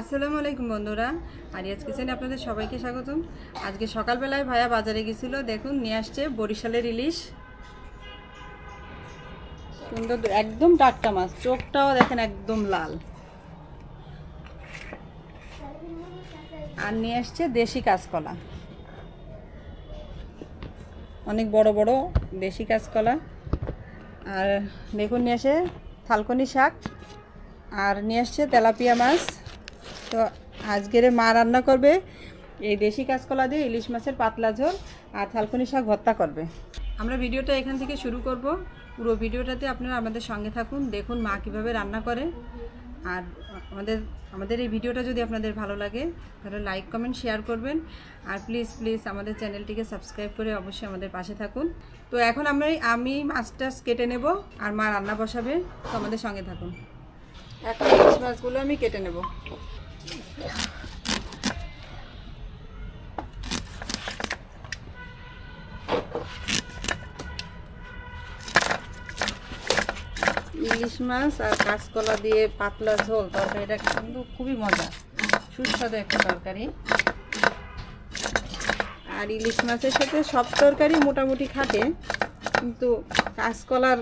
আসসালামু আলাইকুম বন্ধুরা। আরিয়াজ কিচেনে আপনাদের সবাইকে স্বাগতম। আজকে সকালবেলায় ভাইয়া বাজারে গেছিল। দেখুন, নিয়ে আসছে বরিশালের ইলিশ। সুন্দর একদম টাটকা মাছ। চোখটাও দেখেন একদম লাল। আর নিয়ে আসছে দেশি কাঁচকলা। অনেক বড় বড় দেশি কাঁচকলা। আর দেখুন, নিয়ে আসে থালকনি শাক। আর নিয়ে আসছে তেলাপিয়া মাছ। তো আজকের মা রান্না করবে এই দেশি কাঁচকলা দিয়ে ইলিশ মাছের পাতলা ঝোল আর থালকুনি শাক ভর্তা করবে। আমরা ভিডিওটা এখান থেকে শুরু করব। পুরো ভিডিওটাতে আপনারা আমাদের সঙ্গে থাকুন, দেখুন মা কীভাবে রান্না করে। আর আমাদের আমাদের এই ভিডিওটা যদি আপনাদের ভালো লাগে, তাহলে লাইক কমেন্ট শেয়ার করবেন। আর প্লিজ প্লিজ আমাদের চ্যানেলটিকে সাবস্ক্রাইব করে অবশ্যই আমাদের পাশে থাকুন। তো এখন আমরা, আমি মাছটা কেটে নেব আর মা রান্না বসাবে, তো আমাদের সঙ্গে থাকুন। এখন মাছগুলো আমি কেটে নেব। ইলিশ মাছ আর কাঁচকলা দিয়ে পাতলা ঝোল তরকারিটা কিন্তু খুবই মজা। সুস্বাদু একটা তরকারি। আর ইলিশ মাছের সাথে সব তরকারি মোটামুটি খাটে, কিন্তু কাঁচকলার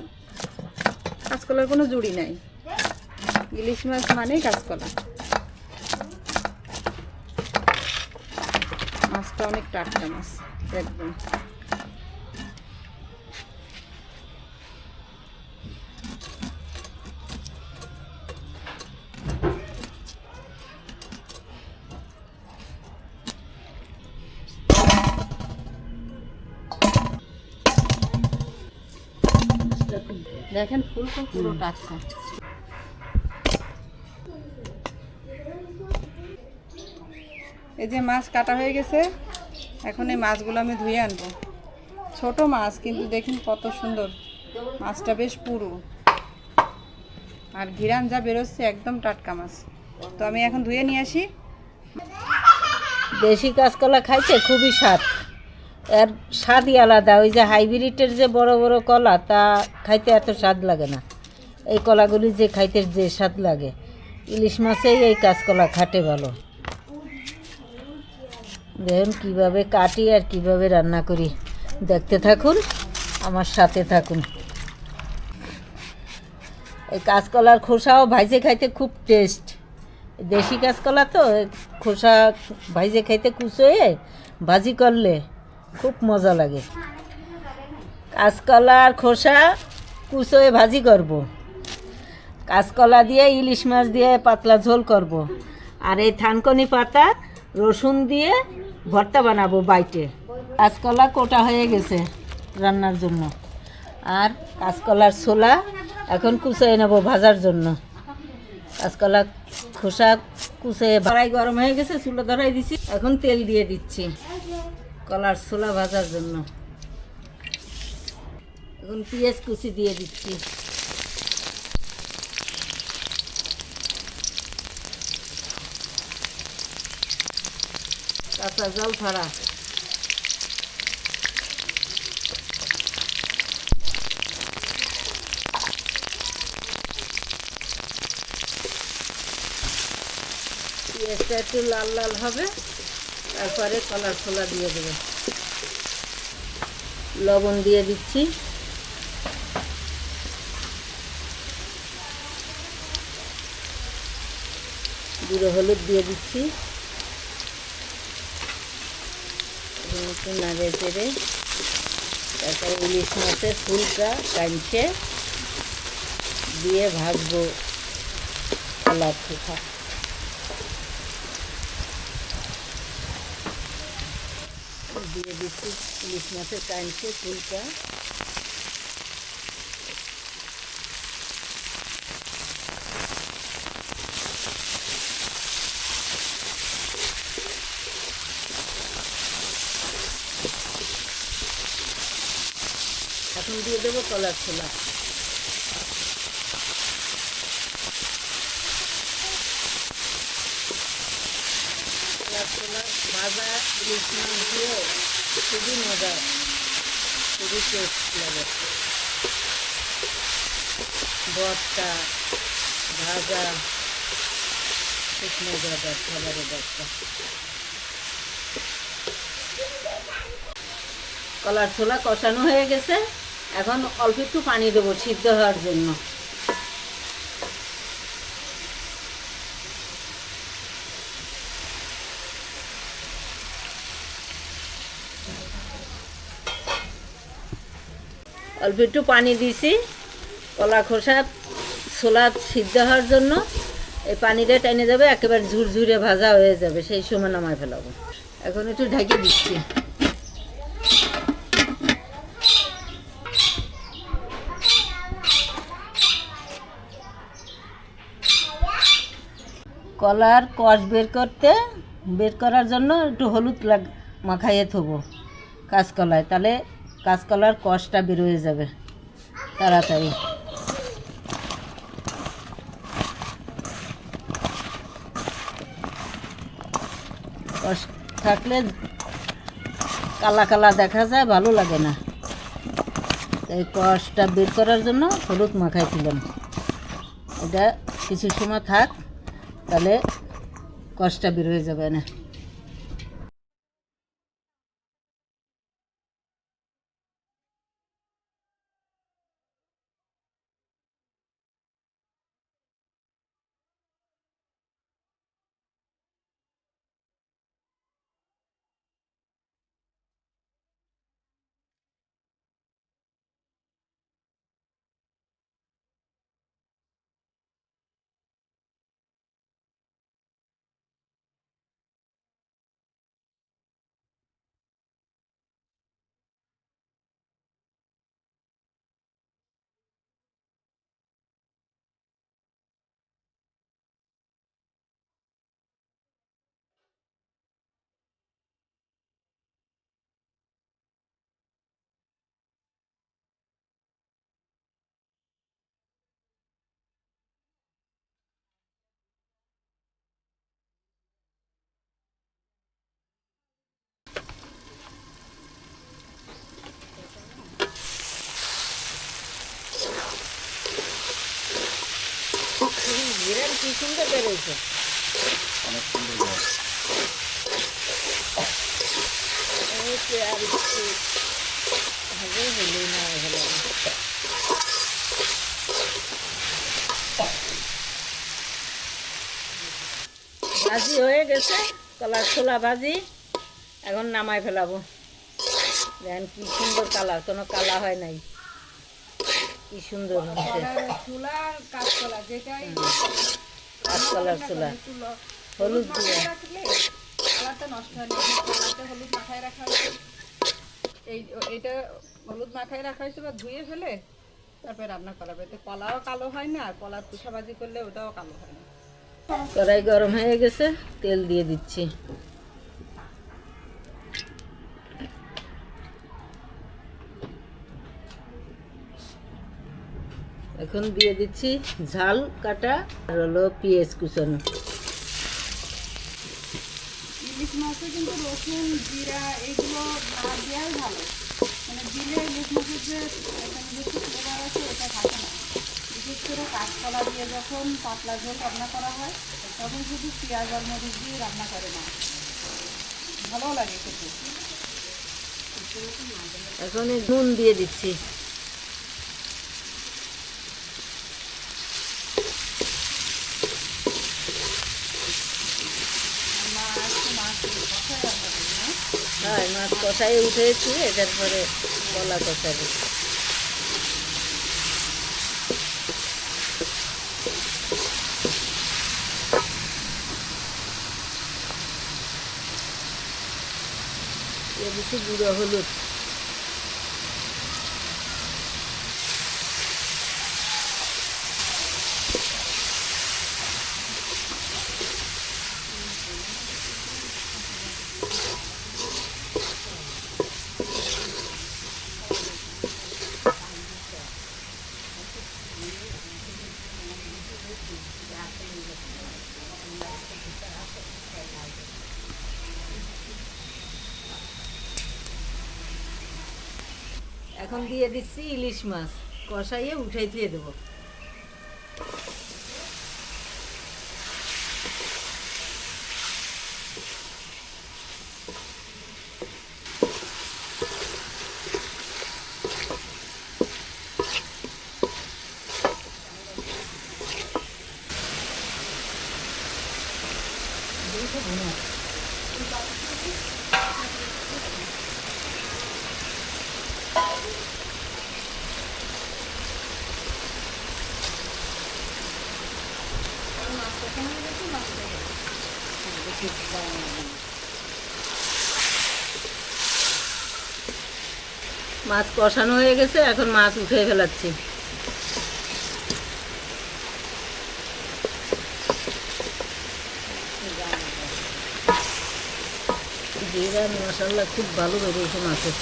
কাঁচকলার কোনো জুড়ি নাই। ইলিশ মাছ মানেই কাঁচকলা। মাছটা অনেক টাটকা মাছ একদম। দেখেন ফুলকো পুরো টাটকা। এই যে মাছ কাটা হয়ে গেছে। এখন এই মাছগুলো আমি ধুয়ে আনব। ছোট মাছ, কিন্তু দেখুন কত সুন্দর। মাছটা বেশ পুরো। আর ঘিরান যা বেরোচ্ছে, একদম টাটকা মাছ। তো আমি এখন ধুয়ে নিয়ে আসি। দেশি কাঁচকলা খাইছে খুবই স্বাদ। এর স্বাদই আলাদা। ওই যে হাইব্রিডের যে বড় বড় কলা, তা খাইতে এত স্বাদ লাগে না। এই কলাগুলি যে খাইতে যে স্বাদ লাগে। ইলিশ মাছেই এই কাঁচকলা খাটে ভালো। দেখুন কীভাবে কাটি আর কীভাবে রান্না করি দেখতে থাকুন, আমার সাথে থাকুন এই কাঁচকলার খোসাও ভাইজে খাইতে খুব টেস্ট দেশি কাঁচকলা তো খোসা ভাইজে খাইতে কুচোয়ে, ভাজি করলে খুব মজা লাগে কাঁচকলার খোসা কুচোয়ে ভাজি করব। কাঁচকলা দিয়ে, ইলিশ মাছ দিয়ে পাতলা ঝোল করব। আর এই থানকনি পাতা, রসুন দিয়ে ভর্তা বানাবো বাইটে। কাঁচকলা কোটা হয়ে গেছে রান্নার জন্য। আর কাঁচকলার ছোলা এখন কুচোয়ে নেব ভাজার জন্য। কাঁচকলা খোসা কুচে বাড়াই গরম হয়ে গেছে, চুলো ধরাই দিছি। এখন তেল দিয়ে দিচ্ছি কলার ছোলা ভাজার জন্য। এখন পেঁয়াজ কুচি দিয়ে দিচ্ছি। কাঁচা জল ছাড়া পেঁয়াজটা একটু লাল লাল হবে, তারপরে কলার ছোলা দিয়ে দেবো। লবণ দিয়ে দিচ্ছি। গুঁড়ো হলুদ দিয়ে দিচ্ছি এখন একটু নাড়ে চেড়ে তারপরে ইলিশ মাছের ফুলটা কাঞ্চে দিয়ে ভাজবো কলার খোসা দিয়ে দিচ্ছি ইলিশ মাছের কাঞ্চে ফুলটা। এখন দিয়ে দেবো, কলার ছোলা। কলার ভাজা দিয়ে খুবই মজা খুবই টেস্ট লাগে। ভাজা শুকনো দরকার খাবারের কলার ছোলা কষানো হয়ে গেছে। এখন অল্প একটু পানি দেবো সিদ্ধ হওয়ার জন্য। অল্প একটু পানি দিছি। কলা খোসা ছোলা সিদ্ধ হওয়ার জন্য। এই পানিটা টেনে যাবে একেবারে ঝুরঝুরে ভাজা হয়ে যাবে, সেই সময় নামায় ফেলাবো। এখন একটু ঢেকে দিচ্ছি। কলার কষ বের করতে, বের করার জন্য একটু হলুদ লাগ, মাখাইয়ে থবো কাঁচকলায়, তাহলে কাঁচকলার কষটা বের হয়ে যাবে তাড়াতাড়ি। কষ থাকলে কালা কালা দেখা যায়, ভালো লাগে না। এই কষটা বের করার জন্য হলুদ মাখাইছিলাম। এটা কিছু সময় থাক। তাহলে কষ্টটা বের হয়ে যাবে না। কি সুন্দর বেরোয়েছে এই তো আর একটু হবে হলেই না হলো ভাজি হয়ে গেছে কলার ছোলা ভাজি এখন নামাই ফেলাবো। দেখেন কি সুন্দর কালার কোনো কালা হয় নাই। কি সুন্দর যেটাই কাঁচকলার ছোলা হলুদ দিয়ে। না হলুদ মাখায় রাখা হয়েছে এই এটা হলুদ মাখায় রাখা হয়েছে বা ধুয়ে ফেলে তারপরে রান্না করা হবে কলাও কালো হয় না করলে ওটাও কালো হয় না। কড়াই গরম হয়ে গেছে তেল দিয়ে দিচ্ছি। এখন দিয়ে দিচ্ছি ঝাল কাটা আর হলো পেঁয়াজ কুচানো। ইলিশ মাছে কিন্তু রসুন জিরা এগুলো না দেওয়াই ভালো। মানে দিলে ইলিশ মাছের যে এখানে ফ্লেভার আছে এটা থাকে না। বিশেষ করে কাঁচকলা দিয়ে যখন পাতলা ঝোল রান্না করা হয় তখন শুধু পেঁয়াজ আর মরিচ দিয়ে রান্না করে না। ভালো লাগে খেতে। এখন নুন দিয়ে দিচ্ছি মাছ মাছ কষায় রান্না করি না হ্যাঁ কষাই উঠেছি এটার পরে কলা কষাবো। দিচ্ছি গুঁড়ো হলুদ। দিয়ে দিচ্ছি ইলিশ মাছ। কষাইয়ে উঠাই দিয়ে দেবো। মাছ কষানো হয়ে গেছে এখন মাছ উঠে ফেলাচ্ছি। জিরা মশলা খুব ভালো বেরিয়েছে মাছের।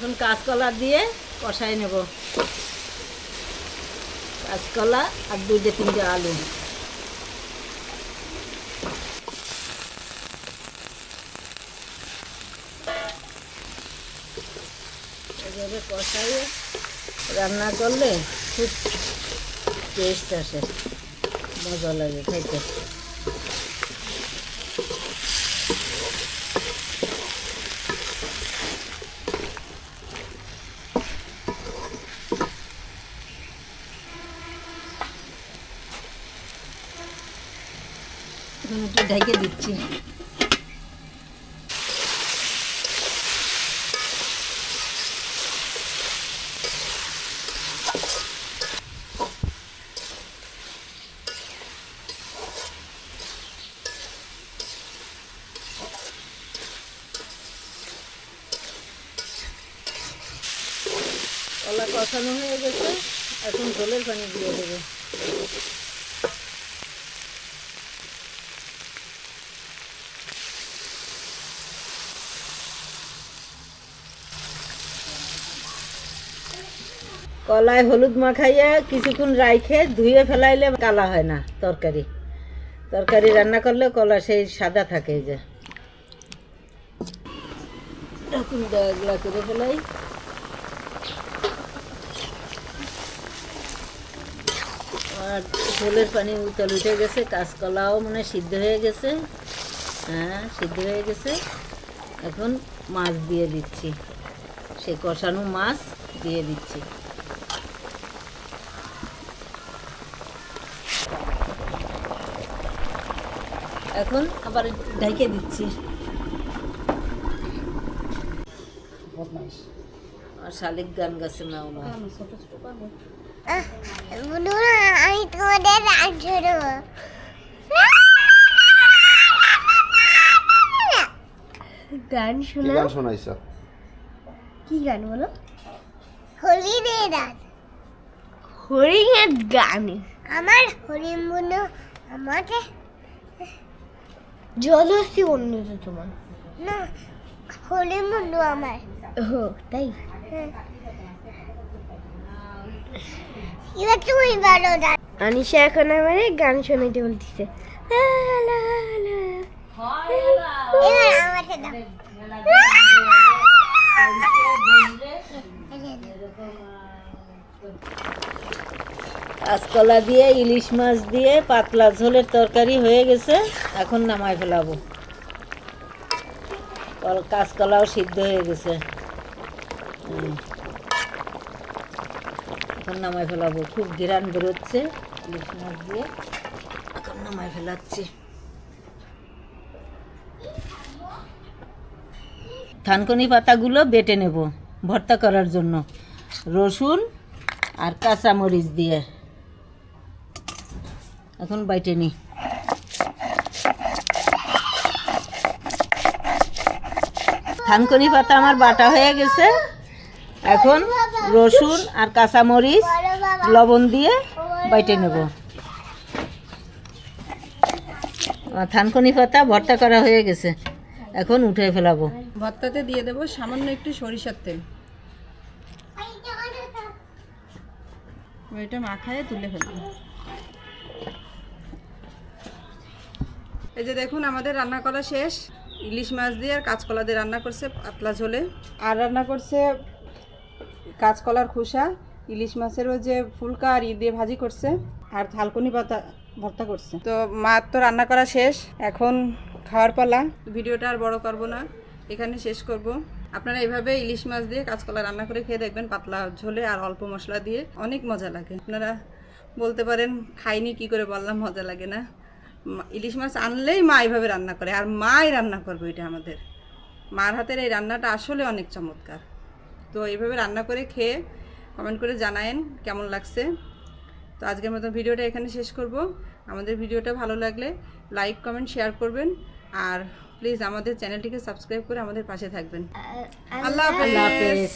এখন কাঁচকলা দিয়ে কষাই নেব। কাঁচকলা আর দুইটা তিনটে আলু। এভাবে কষাইয়ে রান্না করলে খুব টেস্ট আসে। মজা লাগে খাইতে এখন একটু ঢেকে দিচ্ছি। কলা কষানো হয়ে গেছে এখন ঝোলের পানি দিয়ে দেবে। কলায় হলুদ মাখাইয়া কিছুক্ষণ রাইখে ধুয়ে ফেলাইলে কালা হয় না তরকারি। তরকারি রান্না করলে কলা সেই সাদা থাকে যে। এরকম করে ফেলাই। আর ঝোলের পানি উতল উঠে গেছে, কাঁচকলাও মানে সিদ্ধ হয়ে গেছে। হ্যাঁ সিদ্ধ হয়ে গেছে। এখন মাছ দিয়ে দিচ্ছি। সে কষানো মাছ দিয়ে দিচ্ছি। এখন আবার ঢেকে দিচ্ছি। আর শালিক গান গাছে না। আমি তোমাদের গান কি শোনা গান শোনাইছ? কি গান বলো? হরিণের গান। হরিণের গান। আমার হরিণ বন্ধু আমাকে জলসি অন্য তোমার। না হরিণ বন্ধু আমার। ও তাই? এবার তুমি বলো আনিশা এখন আমারে গান শোনাইতে বলতেছে। আমাকে দাও। কাঁচকলা দিয়ে, ইলিশ মাছ দিয়ে, পাতলা ঝোলের তরকারি হয়ে গেছে। এখন নামাই ফেলাবো। কল- কাঁচকলাও সিদ্ধ হয়ে গেছে। এখন নামাই ফেলাবো। খুব ঘিরান বেরোচ্ছে ইলিশ মাছ দিয়ে। এখন নামাই ফেলাচ্ছি। থানকনি পাতাগুলো বেটে নেব ভর্তা করার জন্য। রসুন আর কাঁচামরিচ দিয়ে। এখন বাইটে নি। থানকনি পাতা আমার বাটা হয়ে গেছে। এখন রসুন আর কাঁচামরিচ লবণ দিয়ে বাইটে নেব। আর থানকনি পাতা ভর্তা করা হয়ে গেছে। এখন উঠে ফেলাবো। ভর্তাতে দিয়ে দেবো সামান্য একটু সরিষার তেল। ওইটা মাখায় তুলে ফেলব। এই যে দেখুন, আমাদের রান্না করা শেষ। ইলিশ মাছ দিয়ে আর কাঁচকলা দিয়ে রান্না করছে পাতলা ঝোলে। আর রান্না করছে কাঁচকলার খোসা। ইলিশ মাছেরও যে ফুলকা আর ই দিয়ে ভাজি করছে। আর থালকুনি পাতা ভর্তা করছে। তো মার তো রান্না করা শেষ। এখন খাওয়ার পালা। ভিডিওটা আর বড় করব না। এখানে শেষ করব। আপনারা এভাবে ইলিশ মাছ দিয়ে কাঁচকলা রান্না করে খেয়ে দেখবেন পাতলা ঝোলে আর অল্প মশলা দিয়ে। অনেক মজা লাগে। আপনারা বলতে পারেন, খাইনি কি করে বললাম, মজা লাগে না। ইলিশ মাছ আনলেই মা এইভাবে রান্না করে আর মাই রান্না করবে এটা আমাদের। মার হাতের এই রান্নাটা আসলে অনেক চমৎকার। তো এইভাবে রান্না করে খেয়ে কমেন্ট করে জানায়েন কেমন লাগছে। তো আজকের মতো ভিডিওটা এখানে শেষ করব। আমাদের ভিডিওটা ভালো লাগলে লাইক কমেন্ট শেয়ার করবেন। আর প্লিজ আমাদের চ্যানেলটিকে সাবস্ক্রাইব করে আমাদের পাশে থাকবেন। আল্লাহ হাফেজ। আল্লাহ হাফেজ।